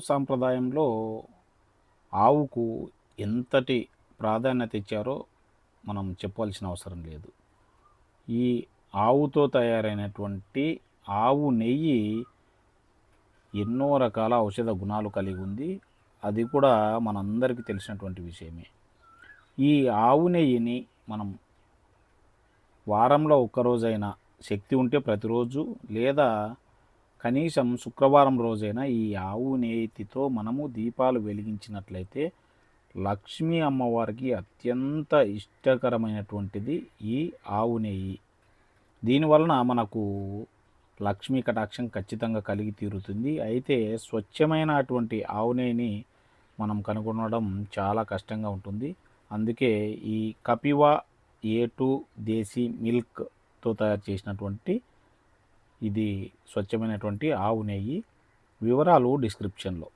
సాంప్రదాయంలో ఆవుకు ఎంతటి ప్రాధాన్యత ఇచ్చారో మనం చెప్పాల్సిన అవసరం లేదు. ఈ ఆవుతో తయారైనటువంటి ఆవు నెయ్యి ఎన్నో రకాల ఔషధ గుణాలు కలిగి ఉంది. అది కూడా మనందరికీ తెలిసినటువంటి విషయమే. ఈ ఆవు నెయ్యిని మనం వారంలో ఒక్కరోజైనా శక్తి ఉంటే ప్రతిరోజు లేదా కనీసం శుక్రవారం రోజైనా ఈ ఆవు నేతితో మనము దీపాలు వెలిగించినట్లయితే లక్ష్మీ అమ్మవారికి అత్యంత ఇష్టకరమైనటువంటిది ఈ ఆవు నెయ్యి. దీనివలన మనకు లక్ష్మీ కటాక్షం ఖచ్చితంగా కలిగి తీరుతుంది. అయితే స్వచ్ఛమైన అటువంటి ఆవు నెయ్యిని మనం కనుగొనడం చాలా కష్టంగా ఉంటుంది. అందుకే ఈ కపివా ఏ టూ దేశీ మిల్క్తో తయారు చేసినటువంటి ఇది స్వచ్ఛమైనటువంటి ఆవు నెయ్యి. వివరాలు డిస్క్రిప్షన్లో.